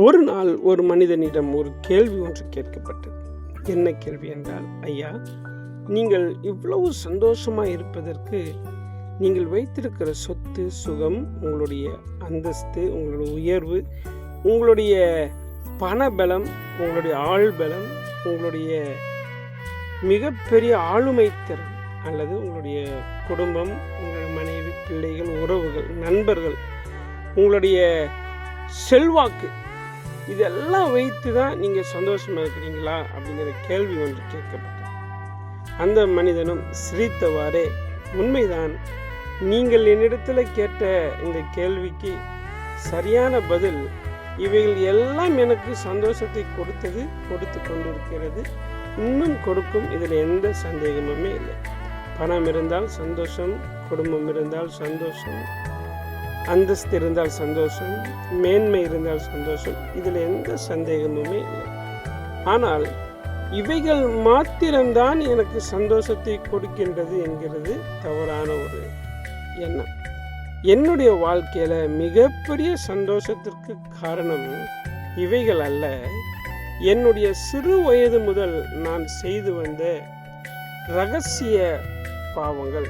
ஒரு நாள் ஒரு மனிதனிடம் ஒரு கேள்வி ஒன்று கேட்கப்பட்டது. என்ன கேள்வி என்றால் ஐயா நீங்கள் இவ்வளவு சந்தோஷமாக இருப்பதற்கு நீங்கள் வைத்திருக்கிற சொத்து சுகம் உங்களுடைய அந்தஸ்து உங்களுடைய உயர்வு உங்களுடைய பணபலம் உங்களுடைய ஆள்பலம் உங்களுடைய மிகப்பெரிய ஆளுமை திறன் அல்லது உங்களுடைய குடும்பம் உங்கள் மனைவி பிள்ளைகள் உறவுகள் நண்பர்கள் உங்களுடைய செல்வாக்கு இதெல்லாம் வைத்து தான் நீங்கள் சந்தோஷமாக இருக்கிறீங்களா அப்படிங்கிற கேள்வி ஒன்று கேட்கப்பட்டது. அந்த மனிதனும் சிரித்தவாறே உண்மைதான் நீங்கள் என்னிடத்தில் கேட்ட இந்த கேள்விக்கு சரியான பதில் இவைகள் எல்லாம் எனக்கு சந்தோஷத்தை கொடுத்தது கொடுத்து கொண்டிருக்கிறது. இன்னும் கொடுக்கும் இதில் எந்த சந்தேகமுமே இல்லை. பணம் இருந்தால் சந்தோஷம் குடும்பம் இருந்தால் சந்தோஷம். அந்தஸ்து இருந்தால் சந்தோஷம் மேன்மை இருந்தால் சந்தோஷம் இதில் எந்த சந்தேகமுமே இல்லை. ஆனால் இவைகள் மாத்திரம்தான் எனக்கு சந்தோஷத்தை கொடுக்கின்றது என்கிறது தவறான ஒரு எண்ணம். என்னுடைய வாழ்க்கையில் மிகப்பெரிய சந்தோஷத்திற்கு காரணம் இவைகள் அல்ல. என்னுடைய சிறு வயது முதல் நான் செய்து வந்த ரகசிய பாவங்கள்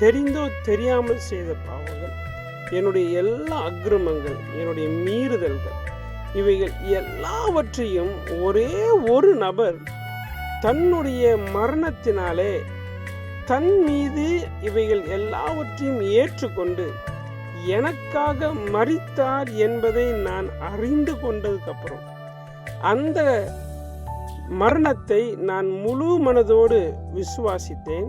தெரிந்தோ தெரியாமல் செய்த பாவங்கள். என்னுடைய எல்லா அக்கிரமங்கள் என்னுடைய மீறுதல்கள் இவைகள் எல்லாவற்றையும் ஒரே ஒரு நபர் தன்னுடைய மரணத்தினாலே தன் மீது இவைகள் எல்லாவற்றையும் ஏற்றுக்கொண்டு எனக்காக மறித்தார் என்பதை நான் அறிந்து கொண்டதுக்கப்புறம் அந்த மரணத்தை நான் முழு மனதோடு விசுவாசித்தேன்.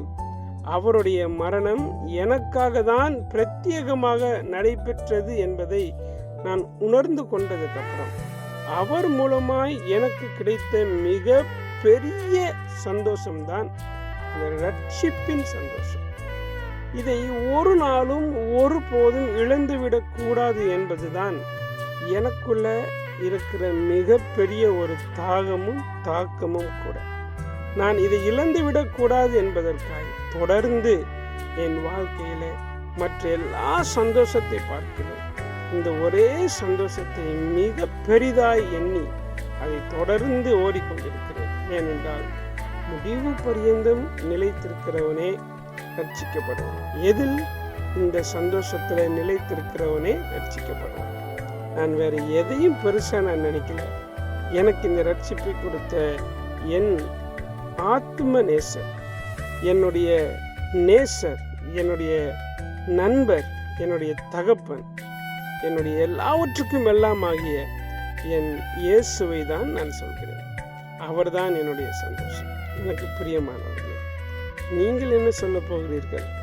அவருடைய மரணம் எனக்காக தான் பிரத்யேகமாக நடைபெற்றது என்பதை நான் உணர்ந்து கொண்டதுக்கப்புறம் அவர் மூலமாய் எனக்கு கிடைத்த மிக பெரிய சந்தோஷம்தான் அந்த ரட்சிப்பின் சந்தோஷம். இதை ஒரு நாளும் ஒருபோதும் இழந்துவிடக் கூடாது என்பதுதான் எனக்குள்ள இருக்கிற மிகப்பெரிய ஒரு தாகமும் தாக்கமும் கூட. நான் இதை இழந்துவிடக் கூடாது என்பதற்காக தொடர்ந்து என் வாழ்க்கையில மற்ற எல்லா சந்தோஷத்தை பார்க்கிறேன். இந்த ஒரே சந்தோஷத்தை மிக பெரிதாய் எண்ணி அதை தொடர்ந்து ஓடிக்கொண்டிருக்கிறேன். ஏனென்றால் முடிவு பரியந்தம் நிலைத்திருக்கிறவனே ரட்சிக்கப்படுவான். எதில்? இந்த சந்தோஷத்தில் நிலைத்திருக்கிறவனே ரட்சிக்கப்படுவான். நான் வேறு எதையும் பெருசாக நான் நினைக்கல. எனக்கு இந்த ரட்சிப்பை கொடுத்த என் ஆத்ம நேசர் என்னுடைய நேசர் என்னுடைய நண்பர் என்னுடைய தகப்பன் என்னுடைய எல்லாவற்றுக்கும் எல்லாம் ஆகிய என் இயேசுவை தான் நான் சொல்கிறேன். அவர்தான் என்னுடைய சந்தோஷம். எனக்கு பிரியமானவர்கள் நீங்கள் என்ன சொல்ல போகிறீர்கள்?